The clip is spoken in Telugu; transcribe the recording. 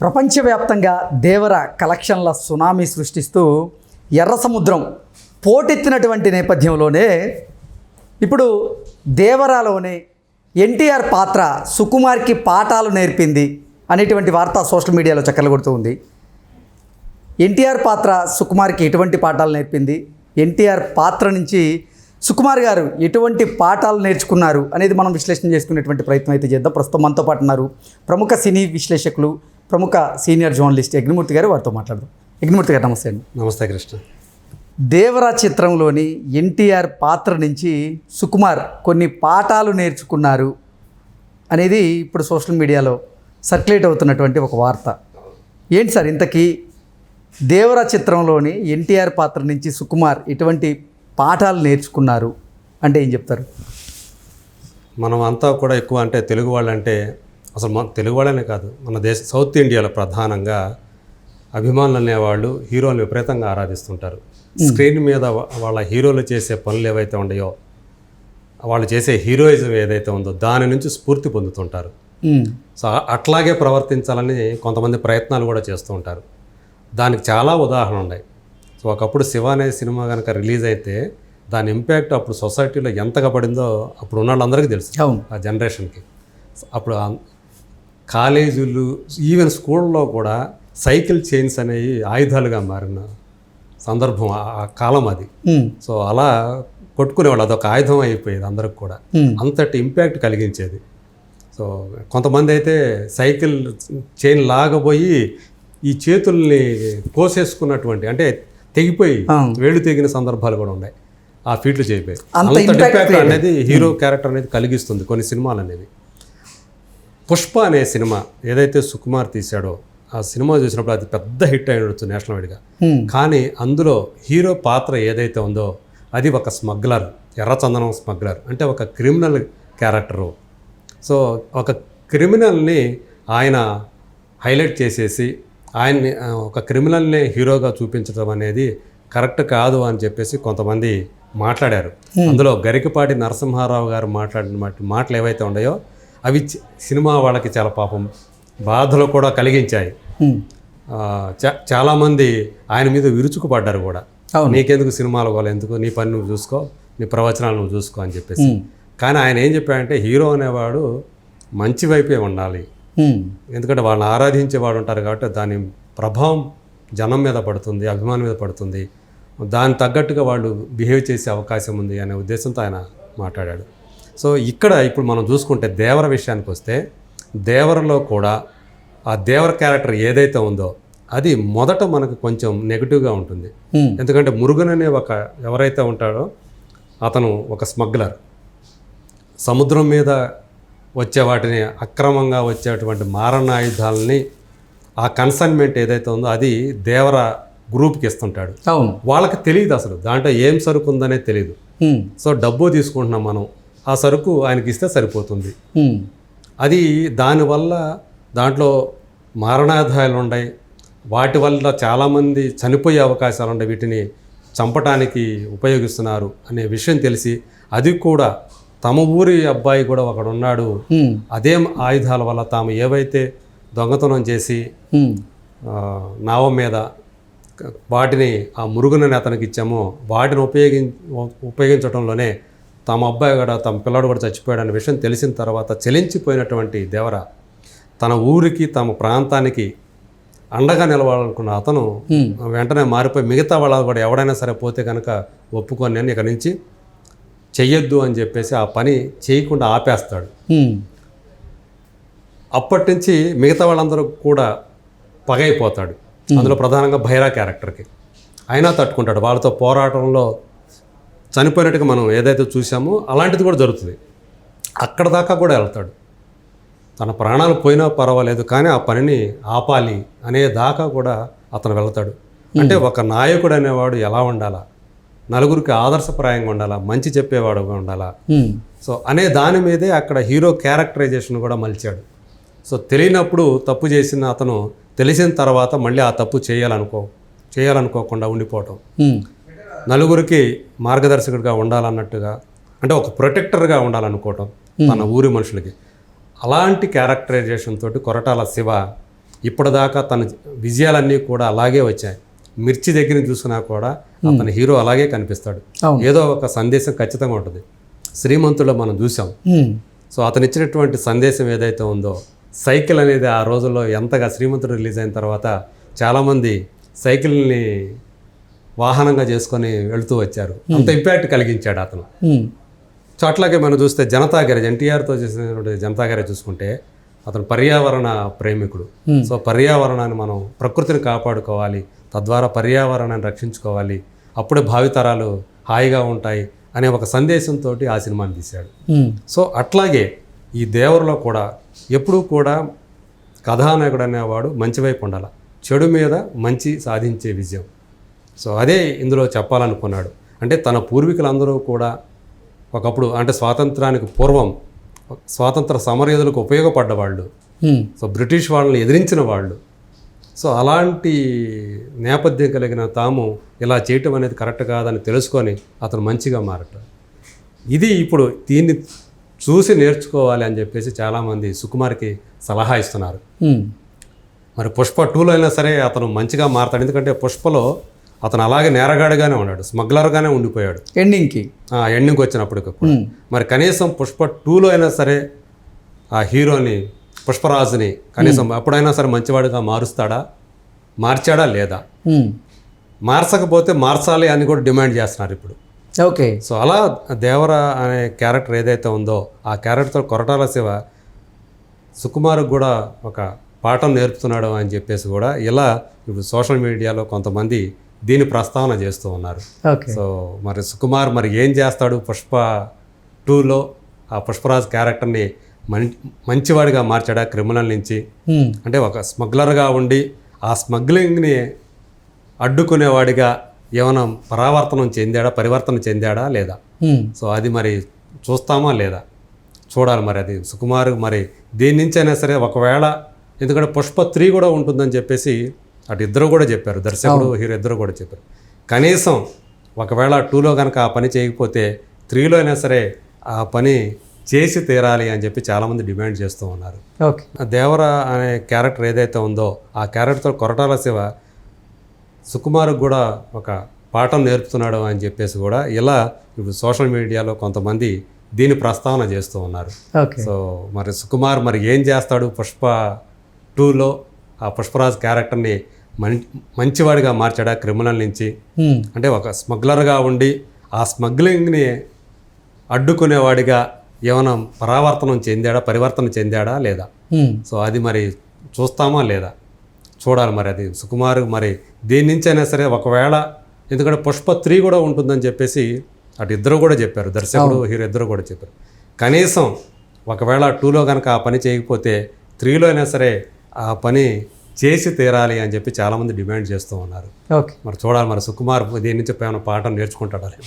ప్రపంచవ్యాప్తంగా దేవర కలెక్షన్ల సునామీ సృష్టిస్తూ ఎర్ర సముద్రం పోటెత్తినటువంటి నేపథ్యంలోనే ఇప్పుడు దేవరాలోనే ఎన్టీఆర్ పాత్ర సుకుమార్కి పాఠాలు నేర్పింది అనేటువంటి వార్త సోషల్ మీడియాలో చక్కర్లు కొడుతూ ఉంది. ఎన్టీఆర్ పాత్ర సుకుమార్కి ఎటువంటి పాఠాలు నేర్పింది? ఎన్టీఆర్ పాత్ర నుంచి సుకుమార్ గారు ఎటువంటి పాఠాలు నేర్చుకున్నారు అనేది మనం విశ్లేషణ చేసుకునేటువంటి ప్రయత్నం అయితే చేద్దాం. ప్రస్తుతం మనతో పాటు ఉన్నారు ప్రముఖ సినీ విశ్లేషకులు ప్రముఖ సీనియర్ జర్నలిస్ట్ యజ్ఞమూర్తి గారు వారితో మాట్లాడదాం. యజ్ఞమూర్తి గారు నమస్తే అండి. నమస్తే కృష్ణ. దేవరా చిత్రంలోని ఎన్టీఆర్ పాత్ర నుంచి సుకుమార్ కొన్ని పాఠాలు నేర్చుకున్నారు అనేది ఇప్పుడు సోషల్ మీడియాలో సర్క్యులేట్ అవుతున్నటువంటి ఒక వార్త. ఏంటి సార్ ఇంతకీ దేవరా చిత్రంలోని ఎన్టీఆర్ పాత్ర నుంచి సుకుమార్ ఎటువంటి పాఠాలు నేర్చుకున్నారు అంటే ఏం చెప్తారు? మనం అంతా కూడా ఎక్కువ అంటే తెలుగు వాళ్ళంటే అసలు మన తెలుగు వాళ్ళనే కాదు మన దేశ సౌత్ ఇండియాలో ప్రధానంగా అభిమానులు అనేవాళ్ళు హీరోలను విపరీతంగా ఆరాధిస్తుంటారు. స్క్రీన్ మీద వాళ్ళ హీరోలు చేసే పనులు ఏవైతే ఉన్నాయో వాళ్ళు చేసే హీరోయిజం ఏదైతే ఉందో దాని నుంచి స్ఫూర్తి పొందుతుంటారు. సో అట్లాగే ప్రవర్తించాలని కొంతమంది ప్రయత్నాలు కూడా చేస్తూ ఉంటారు. దానికి చాలా ఉదాహరణలు ఉన్నాయి. సో ఒకప్పుడు శివ అనే సినిమా కనుక రిలీజ్ అయితే దాని ఇంపాక్ట్ అప్పుడు సొసైటీలో ఎంతగా పడిందో అప్పుడు ఉన్న వాళ్ళందరికీ తెలుసు ఆ జనరేషన్కి. అప్పుడు కాలేజీలు ఈవెన్ స్కూల్లో కూడా సైకిల్ చైన్స్ అనేవి ఆయుధాలుగా మారిన సందర్భం ఆ- కాలం అది. సో అలా కొట్టుకునేవాళ్ళు అదొక ఆయుధం అయిపోయేది అందరికి కూడా. అంతటి ఇంపాక్ట్ కలిగించేది. సో కొంతమంది అయితే సైకిల్ చైన్ లాగబోయి ఈ చేతుల్ని కోసేసుకున్నటువంటి అంటే తెగిపోయి. వేళ్ళు తెగిన సందర్భాలు కూడా ఉన్నాయి. ఆ ఫీట్లు చేయిపోయి అంత ఇంపాక్ట్. అనేది హీరో క్యారెక్టర్ అనేది కలిగిస్తుంది కొన్ని సినిమాలు అనేవి పుష్ప అనే సినిమా ఏదైతే సుకుమార్ తీశాడో ఆ సినిమా చూసినప్పుడు అది పెద్ద హిట్ అయినచ్చు నేషనల్ వైడ్గా కానీ అందులో హీరో పాత్ర ఏదైతే ఉందో అది ఒక స్మగ్లర్ ఎర్రచందనం స్మగ్లర్ అంటే ఒక క్రిమినల్ క్యారెక్టరు. సో ఒక క్రిమినల్ని ఆయన హైలైట్ చేసేసి ఆయన్ని ఒక క్రిమినల్ని హీరోగా చూపించడం అనేది కరెక్ట్ కాదు అని చెప్పేసి కొంతమంది మాట్లాడారు. అందులో గరికపాటి నరసింహారావు గారు మాట్లాడిన మాట- మాటలు ఏవైతే ఉన్నాయో అవి సినిమా వాళ్ళకి చాలా పాపం. బాధలు కూడా కలిగించాయి. చాలామంది ఆయన మీద విరుచుకుపడ్డారు కూడా. నీకెందుకు సినిమాలు వాళ్ళు ఎందుకు? నీ పని నువ్వు చూసుకో నీ ప్రవచనాలు నువ్వు చూసుకో అని చెప్పేసి. కానీ ఆయన ఏం చెప్పాడంటే హీరో అనేవాడు మంచి వైపే ఉండాలి. ఎందుకంటే వాళ్ళని ఆరాధించేవాడు ఉంటారు కాబట్టి దాని ప్రభావం జనం మీద పడుతుంది అభిమానం మీద పడుతుంది. దాని తగ్గట్టుగా వాళ్ళు బిహేవ్ చేసే అవకాశం ఉంది అనే ఉద్దేశంతో ఆయన మాట్లాడాడు. సో ఇక్కడ ఇప్పుడు మనం చూసుకుంటే దేవర విషయానికి వస్తే దేవరలో కూడా ఆ దేవర క్యారెక్టర్ ఏదైతే ఉందో అది మొదట మనకు కొంచెం నెగిటివ్గా ఉంటుంది. ఎందుకంటే మురుగన్ అనే ఒక ఎవరైతే ఉంటాడో అతను ఒక స్మగ్లర్. సముద్రం మీద వచ్చే వాటిని అక్రమంగా వచ్చేటువంటి మారణాయుధాలని ఆ కన్సైన్మెంట్ ఏదైతే ఉందో అది దేవర గ్రూప్కి ఇస్తుంటాడు. అవును. వాళ్ళకి తెలియదు అసలు. దాంట్లో ఏం సరుకు ఉందనే తెలియదు సో డబ్బు తీసుకుంటున్నాం మనం. ఆ సరుకు ఆయనకి ఇస్తే సరిపోతుంది అది దానివల్ల దాంట్లో మారణాధాయాలు ఉన్నాయి వాటి వల్ల చాలామంది చనిపోయే అవకాశాలు ఉన్నాయి వీటిని చంపటానికి ఉపయోగిస్తున్నారు అనే విషయం తెలిసి అది కూడా తమ ఊరి అబ్బాయి కూడా ఒకడు ఉన్నాడు ఉమ్, అదే ఆయుధాల వల్ల తాము ఏవైతే దొంగతనం చేసి నావ మీద వాటిని ఆ మురుగునని అతనికి ఇచ్చామో వాటిని ఉపయోగి ఉపయోగించడంలోనే తమ అబ్బాయి కూడా తమ పిల్లడు కూడా చచ్చిపోయాడు అనే విషయం తెలిసిన తర్వాత చెలించిపోయినటువంటి దేవర తన ఊరికి తమ ప్రాంతానికి అండగా నిలవాలనుకున్న అతను వెంటనే మారిపోయి మిగతా వాళ్ళు కూడా ఎవడైనా సరే పోతే కనుక ఒప్పుకొని నేను ఇక్కడి నుంచి చెయ్యొద్దు అని చెప్పేసి ఆ పని చేయకుండా ఆపేస్తాడు. అప్పటి నుంచి మిగతా వాళ్ళందరూ కూడా పగైపోతాడు. అందులో ప్రధానంగా భైరా క్యారెక్టర్కి. అయినా తట్టుకుంటాడు. వాళ్ళతో పోరాటంలో చనిపోయినట్టుగా మనం ఏదైతే చూసామో అలాంటిది కూడా జరుగుతుంది. అక్కడ దాకా కూడా వెళ్తాడు. తన ప్రాణాలు పోయినా పర్వాలేదు కానీ ఆ పనిని ఆపాలి అనే దాకా కూడా అతను వెళ్తాడు. అంటే ఒక నాయకుడు అనేవాడు ఎలా ఉండాలా? నలుగురికి ఆదర్శప్రాయంగా ఉండాలా? మంచి చెప్పేవాడుగా ఉండాలా? సో అనే దాని మీదే అక్కడ హీరో క్యారెక్టరైజేషన్ కూడా మలిచాడు. సో తెలియనప్పుడు తప్పు చేసిన అతను తెలిసిన తర్వాత మళ్ళీ ఆ తప్పు చేయాలనుకో చేయాలనుకోకుండా ఉండిపోవటం. నలుగురికి మార్గదర్శకుడిగా ఉండాలన్నట్టుగా అంటే ఒక ప్రొటెక్టర్గా ఉండాలనుకోవటం మన ఊరి మనుషులకి. అలాంటి క్యారెక్టరైజేషన్ తోటి కొరటాల శివ ఇప్పటిదాకా తన విజయాలన్నీ కూడా అలాగే వచ్చాయి. మిర్చి దగ్గర చూసినా కూడా అతని హీరో అలాగే కనిపిస్తాడు. ఏదో ఒక సందేశం ఖచ్చితంగా ఉంటుంది. శ్రీమంతులో మనం చూసాం సో అతను ఇచ్చినటువంటి సందేశం ఏదైతే ఉందో సైకిల్ అనేది ఆ రోజుల్లో ఎంతగా శ్రీమంతుడు రిలీజ్ అయిన తర్వాత చాలామంది సైకిల్ని వాహనంగా చేసుకొని వెళుతూ వచ్చారు. అంత ఇంపాక్ట్ కలిగించాడు అతను. సో అట్లాగే మనం చూస్తే జనతా గ్యారేజ్ ఎన్టీఆర్తో చేసినటువంటి జనతా గ్యారేజ్ చూసుకుంటే అతను పర్యావరణ ప్రేమికుడు. సో పర్యావరణాన్ని మనం ప్రకృతిని కాపాడుకోవాలి తద్వారా పర్యావరణాన్ని రక్షించుకోవాలి అప్పుడే భావితరాలు హాయిగా ఉంటాయి అనే ఒక సందేశంతో ఆ సినిమాని తీశాడు. సో అట్లాగే ఈ దేవరలో కూడా ఎప్పుడూ కూడా కథానాయకుడు అనేవాడు మంచి వైపు ఉండాలి. చెడు మీద మంచి సాధించే విజయం. సో అదే ఇందులో చెప్పాలనుకున్నాడు. అంటే తన పూర్వీకులందరూ కూడా ఒకప్పుడు అంటే స్వాతంత్రానికి పూర్వం స్వాతంత్ర సమరయోధులకు ఉపయోగపడ్డ వాళ్ళు. ఉమ్, సో బ్రిటిష్ వాళ్ళని ఎదిరించిన వాళ్ళు. సో అలాంటి నేపథ్యం కలిగిన తాము ఇలా చేయటం అనేది కరెక్ట్ కాదని తెలుసుకొని అతను మంచిగా మారటం. ఇది ఇప్పుడు దీన్ని చూసి నేర్చుకోవాలి అని చెప్పేసి చాలామంది సుకుమార్కి సలహా ఇస్తున్నారు. మరి పుష్ప టూలో అయినా సరే అతను మంచిగా మారతాడు. ఎందుకంటే పుష్పలో అతను అలాగే నేరగాడిగానే ఉన్నాడు స్మగ్లర్గానే ఉండిపోయాడు. ఎండింగ్కి ఎండింగ్కి వచ్చినప్పటికి కూడా. మరి కనీసం పుష్ప టూలో అయినా సరే ఆ హీరోని పుష్పరాజుని కనీసం ఎప్పుడైనా సరే మంచివాడిగా మారుస్తాడా మార్చాడా లేదా? ఉమ్, మార్చకపోతే మార్చాలి అని కూడా డిమాండ్ చేస్తున్నారు ఇప్పుడు. ఓకే సో అలా దేవర అనే క్యారెక్టర్ ఏదైతే ఉందో ఆ క్యారెక్టర్ కొరటాల శివ సుకుమార్కి కూడా ఒక పాఠం నేర్పుతున్నాడు అని చెప్పేసి కూడా ఇలా ఇప్పుడు సోషల్ మీడియాలో కొంతమంది దీని ప్రస్తావన చేస్తూ ఉన్నారు. సో మరి సుకుమార్ మరి ఏం చేస్తాడు? పుష్ప టూలో ఆ పుష్పరాజ్ క్యారెక్టర్ని మం మంచివాడిగా మార్చాడా క్రిమినల్ నుంచి? అంటే ఒక స్మగ్లర్గా ఉండి ఆ స్మగ్లింగ్ని అడ్డుకునేవాడిగా ఏమైనా పరావర్తనం చెందాడా? పరివర్తన చెందాడా? లేదా? సో అది మరి చూస్తామా లేదా? చూడాలి మరి అది. సుకుమార్ మరి దేని నుంచి అయినా సరే ఒకవేళ ఎందుకంటే పుష్ప త్రీ కూడా ఉంటుందని చెప్పేసి అటు ఇద్దరు కూడా చెప్పారు దర్శకుడు హీరో ఇద్దరు కూడా చెప్పారు. కనీసం ఒకవేళ టూలో కనుక ఆ పని చేయకపోతే త్రీలో అయినా సరే ఆ పని చేసి తీరాలి అని చెప్పి చాలామంది డిమాండ్ చేస్తూ ఉన్నారు. దేవర అనే క్యారెక్టర్ ఏదైతే ఉందో ఆ క్యారెక్టర్ కొరటాల శివ సుకుమార్కి కూడా ఒక పాఠం నేర్పుతున్నాడు అని చెప్పేసి కూడా ఇలా ఇప్పుడు సోషల్ మీడియాలో కొంతమంది దీని ప్రస్తావన చేస్తూ ఉన్నారు. సో మరి సుకుమార్ మరి ఏం చేస్తాడు పుష్ప టూలో? ఆ పుష్పరాజ్ క్యారెక్టర్ని మంచివాడిగా మార్చాడా క్రిమినల్ నుంచి? అంటే ఒక స్మగ్లర్గా ఉండి ఆ స్మగ్లింగ్ని అడ్డుకునేవాడిగా ఏమైనా పరావర్తనం చెందాడా పరివర్తన చెందాడా లేదా? సో అది మరి చూస్తామా లేదా? చూడాలి మరి అది. సుకుమార్ మరి దేని నుంచి అయినా సరే ఒకవేళ ఎందుకంటే పుష్ప త్రీ కూడా ఉంటుందని చెప్పేసి అటు ఇద్దరు కూడా చెప్పారు. దర్శకుడు హీరో ఇద్దరు కూడా చెప్పారు. కనీసం ఒకవేళ టూలో కనుక ఆ పని చేయకపోతే త్రీలో అయినా సరే ఆ పని చేసి తీరాలి అని చెప్పి చాలామంది డిమాండ్ చేస్తూ ఉన్నారు. ఓకే. మరి చూడాలి మరి సుకుమార్ దీని నుంచి ఏమైనా పాఠం నేర్చుకుంటాడా?